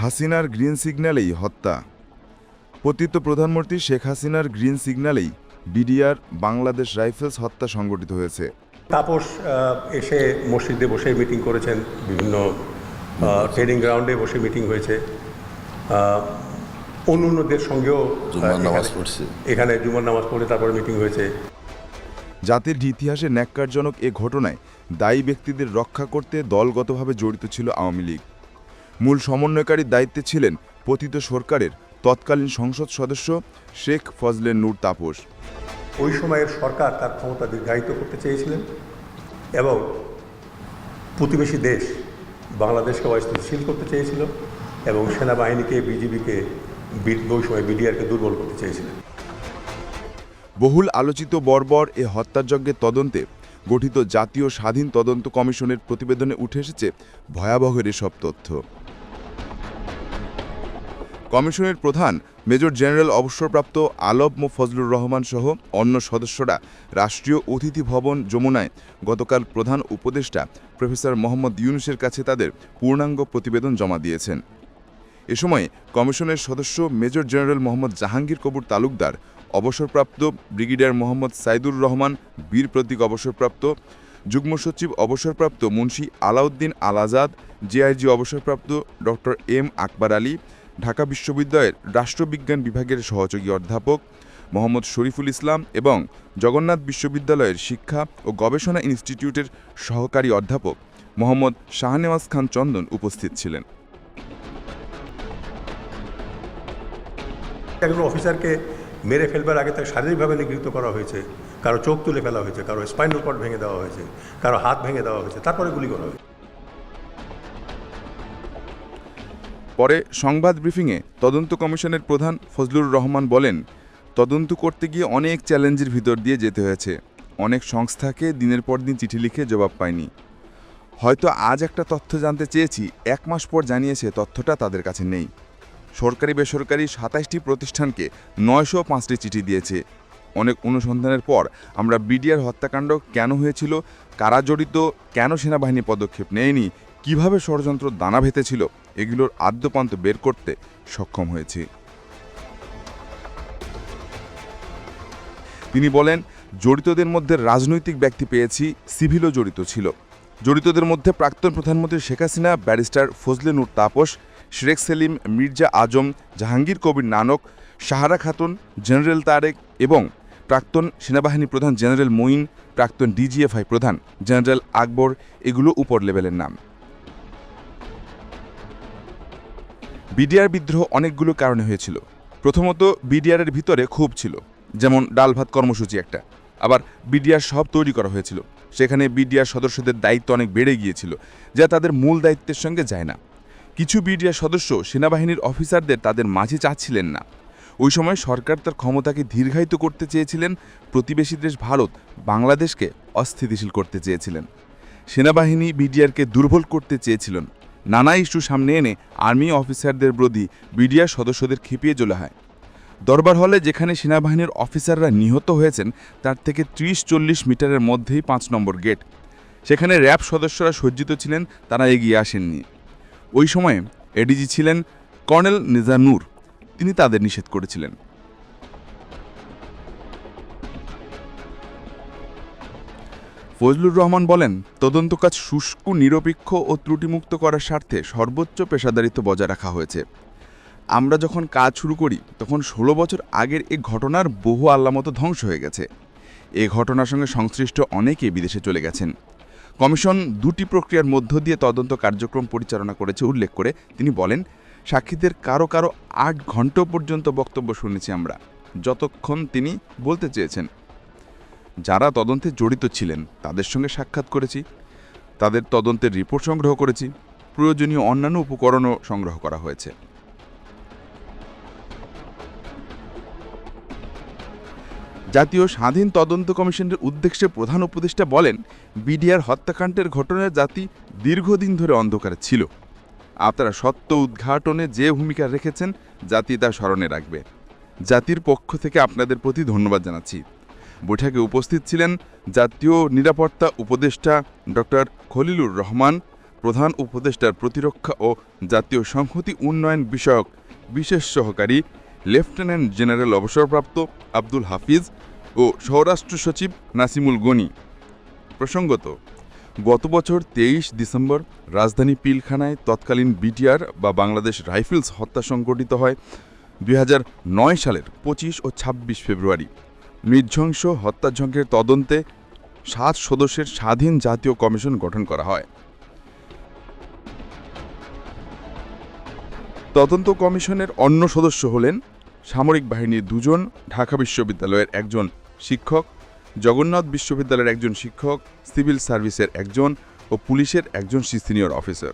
হাসিনার গ্রিন সিগন্যালেই হত্যা। পতিত প্রধানমন্ত্রী শেখ হাসিনার গ্রিন সিগন্যালেই বিডিআর বাংলাদেশ রাইফেলস হত্যা সংগঠিত হয়েছে। তাপস এসে মসজিদে বসে মিটিং করেছেন বিভিন্ন ট্রেনিং গ্রাউন্ডে বসে মিটিং হয়েছে। আহ, অন্য অন্যদের সঙ্গেও নামাজ পড়ছে। এখানে জুমার নামাজ পড়ে তারপরে মিটিং হয়েছে। জাতির ইতিহাসে ন্যাক্কারজনক এ ঘটনায় দায়ী ব্যক্তিদের রক্ষা করতে দলগতভাবে জড়িত ছিল আওয়ামী লীগ। মূল সমন্বয়কারীর দায়িত্বে ছিলেন পতিত সরকারের তৎকালীন সংসদ সদস্য শেখ ফজলে নূর তাপস। ওই সময়ের সরকার তার ক্ষমতা দীর্ঘায়িত করতে চেয়েছিলেন এবং প্রতিবেশী দেশ বাংলাদেশকে অস্থিতিশীল করতে চেয়েছিল এবং সেনাবাহিনীকে বিজিবিকে ওই সময় বিডিআরকে দুর্বল করতে চেয়েছিলেন। বহুল আলোচিত বর্বর এ হত্যাযজ্ঞের তদন্তে গঠিত জাতীয় স্বাধীন তদন্ত কমিশনের প্রতিবেদনে উঠে এসেছে ভয়াবহের এসব তথ্য। কমিশনের প্রধান মেজর জেনারেল অবসরপ্রাপ্ত আলব মো ফজলুর রহমান সহ অন্য সদস্যরা রাষ্ট্রীয় অতিথি ভবন যমুনায় গতকাল প্রধান উপদেষ্টা প্রফেসর মোহাম্মদ ইউনুসের কাছে তাদের পূর্ণাঙ্গ প্রতিবেদন জমা দিয়েছেন। এ সময় কমিশনের সদস্য মেজর জেনারেল মোহাম্মদ জাহাঙ্গীর কবুর তালুকদার, অবসরপ্রাপ্ত ব্রিগেডিয়ার মোহাম্মদ সাইদুর রহমান, বীর প্রতীক অবসরপ্রাপ্ত, যুগ্ম সচিব অবসরপ্রাপ্ত মুন্সি আলাউদ্দিন আল আজাদ জেআইজি অবসরপ্রাপ্ত ডক্টর এম আকবর আলী ঢাকা বিশ্ববিদ্যালয়ের রাষ্ট্রবিজ্ঞান বিভাগের সহযোগী অধ্যাপক মোহাম্মদ শরীফুল ইসলাম এবং জগন্নাথ বিশ্ববিদ্যালয়ের শিক্ষা ও গবেষণা ইনস্টিটিউটের সহকারী অধ্যাপক মোহাম্মদ শাহনেওয়াজ খান চন্দন উপস্থিত ছিলেন। একজন অফিসারকে মেরে ফেলবার আগে তাকে শারীরিকভাবে নিগৃহীত করা হয়েছে, কারও চোখ তুলে ফেলা হয়েছে, কারও স্পাইনাল কর্ড ভেঙে দেওয়া হয়েছে, কারও হাত ভেঙে দেওয়া হয়েছে, তারপরে গুলি করা হয়েছে। পরে সংবাদ ব্রিফিংয়ে তদন্ত কমিশনের প্রধান ফজলুর রহমান বলেন, তদন্ত করতে গিয়ে অনেক চ্যালেঞ্জের ভিতর দিয়ে যেতে হয়েছে। অনেক সংস্থাকে দিনের পর দিন চিঠি লিখে জবাব পায়নি। হয়তো আজ একটা তথ্য জানতে চেয়েছি, এক মাস পর জানিয়েছে তথ্যটা তাদের কাছে নেই। সরকারি বেসরকারি সাতাইশটি প্রতিষ্ঠানকে নয়শো পাঁচটি চিঠি দিয়েছে। অনেক অনুসন্ধানের পর আমরা বিডিআর হত্যাকাণ্ড কেন হয়েছিল, কারা জড়িত, কেন সেনাবাহিনী পদক্ষেপ নেয়নি, কীভাবে ষড়যন্ত্র দানা ভেতেছিল এগুলোর আদ্যপান্ত বের করতে সক্ষম হয়েছি। তিনি বলেন, জড়িতদের মধ্যে রাজনৈতিক ব্যক্তি পেয়েছি, সিভিলও জড়িত ছিল। জড়িতদের মধ্যে প্রাক্তন প্রধানমন্ত্রী শেখ হাসিনা, ব্যারিস্টার ফজলে নূর তাপস, শেখ সেলিম, মির্জা আজম, জাহাঙ্গীর কবির নানক সাহারা খাতুন, জেনারেল তারেক এবং প্রাক্তন সেনাবাহিনী প্রধান জেনারেল মঈন, প্রাক্তন ডিজিএফআই প্রধান জেনারেল আকবর, এগুলো উপর লেভেলের নাম। বিডিআর বিদ্রোহ অনেকগুলো কারণে হয়েছিল। প্রথমত, বিডিআরের ভিতরে ক্ষোভ ছিল, যেমন ডাল ভাত কর্মসূচি একটা। আবার বিডিআর সব তৈরি করা হয়েছিল। সেখানে বিডিআর সদস্যদের দায়িত্ব অনেক বেড়ে গিয়েছিল, যা তাদের মূল দায়িত্বের সঙ্গে যায় না। কিছু বিডিআর সদস্য সেনাবাহিনীর অফিসারদের তাদের মাঝে চাচ্ছিলেন না। ওই সময় সরকার তার ক্ষমতাকে দীর্ঘায়িত করতে চেয়েছিলেন, প্রতিবেশী দেশ ভারত বাংলাদেশকে অস্থিতিশীল করতে চেয়েছিলেন। সেনাবাহিনী বিডিআরকে দুর্বল করতে চেয়েছিলেন। নানা ইস্যু সামনে এনে আর্মি অফিসারদের বিরোধী বিডিআর সদস্যদের খেপিয়ে চলে হয়। দরবার হলে যেখানে সেনাবাহিনীর অফিসাররা নিহত হয়েছেন, তার থেকে ত্রিশ চল্লিশ মিটারের মধ্যেই পাঁচ নম্বর গেট। সেখানে র্যাব সদস্যরা সজ্জিত ছিলেন, তারা এগিয়ে আসেননি। ওই সময়ে এডিজি ছিলেন কর্নেল নিজানুর। তিনি তাদের নিষেধ করেছিলেন। ফজলুর রহমান বলেন, তদন্ত কাজ শুষ্ক, নিরপেক্ষ ও ত্রুটিমুক্ত করার স্বার্থে সর্বোচ্চ পেশাদারিত্ব বজায় রাখা হয়েছে। আমরা যখন কাজ শুরু করি, তখন ষোলো বছর আগের এ ঘটনার বহু আল্লামতো ধ্বংস হয়ে গেছে। এ ঘটনার সঙ্গে সংশ্লিষ্ট অনেকে বিদেশে চলে গেছেন। কমিশন দুটি প্রক্রিয়ার মধ্য দিয়ে তদন্ত কার্যক্রম পরিচালনা করেছে উল্লেখ করে তিনি বলেন, সাক্ষীদের কারও কারও আট ঘণ্টা পর্যন্ত বক্তব্য শুনেছি আমরা। যতক্ষণ তিনি বলতে চেয়েছেন। যারা তদন্তে জড়িত ছিলেন, তাদের সঙ্গে সাক্ষাৎ করেছি। তাদের তদন্তের রিপোর্ট সংগ্রহ করেছি। প্রয়োজনীয় অন্যান্য উপকরণও সংগ্রহ করা হয়েছে। জাতীয় স্বাধীন তদন্ত কমিশনের উদ্দেশ্যে প্রধান উপদেষ্টা বলেন, বিডিআর হত্যাকাণ্ডের ঘটনায় জাতি দীর্ঘদিন ধরে অন্ধকারে ছিল। আপনারা সত্য উদ্ঘাটনে যে ভূমিকা রেখেছেন, জাতি তা স্মরণে রাখবে। জাতির পক্ষ থেকে আপনাদের প্রতি ধন্যবাদ জানাচ্ছি। বৈঠকে উপস্থিত ছিলেন জাতীয় নিরাপত্তা উপদেষ্টা ডক্টর খলিলুর রহমান, প্রধান উপদেষ্টার প্রতিরক্ষা ও জাতীয় সংহতি উন্নয়ন বিষয়ক বিশেষ সহকারী লেফটেন্যান্ট জেনারেল অবসরপ্রাপ্ত আব্দুল হাফিজ ও স্বরাষ্ট্র সচিব নাসিমুল গনি। প্রসঙ্গত, গত বছর তেইশ ডিসেম্বর রাজধানী পিলখানায় তৎকালীন বিটিআর বা বাংলাদেশ রাইফেলস হত্যা সংঘটিত হয় দুই হাজার নয় সালের পঁচিশ ও ২৬ ফেব্রুয়ারি। নৃধ্বংস হত্যাযজ্ঞের তদন্তে সাত সদস্যের স্বাধীন জাতীয় কমিশন গঠন করা হয়। তদন্ত কমিশনের অন্য সদস্য হলেন সামরিক বাহিনীর দুজন, ঢাকা বিশ্ববিদ্যালয়ের একজন শিক্ষক, জগন্নাথ বিশ্ববিদ্যালয়ের একজন শিক্ষক, সিভিল সার্ভিসের একজন ও পুলিশের একজন সিনিয়র অফিসার।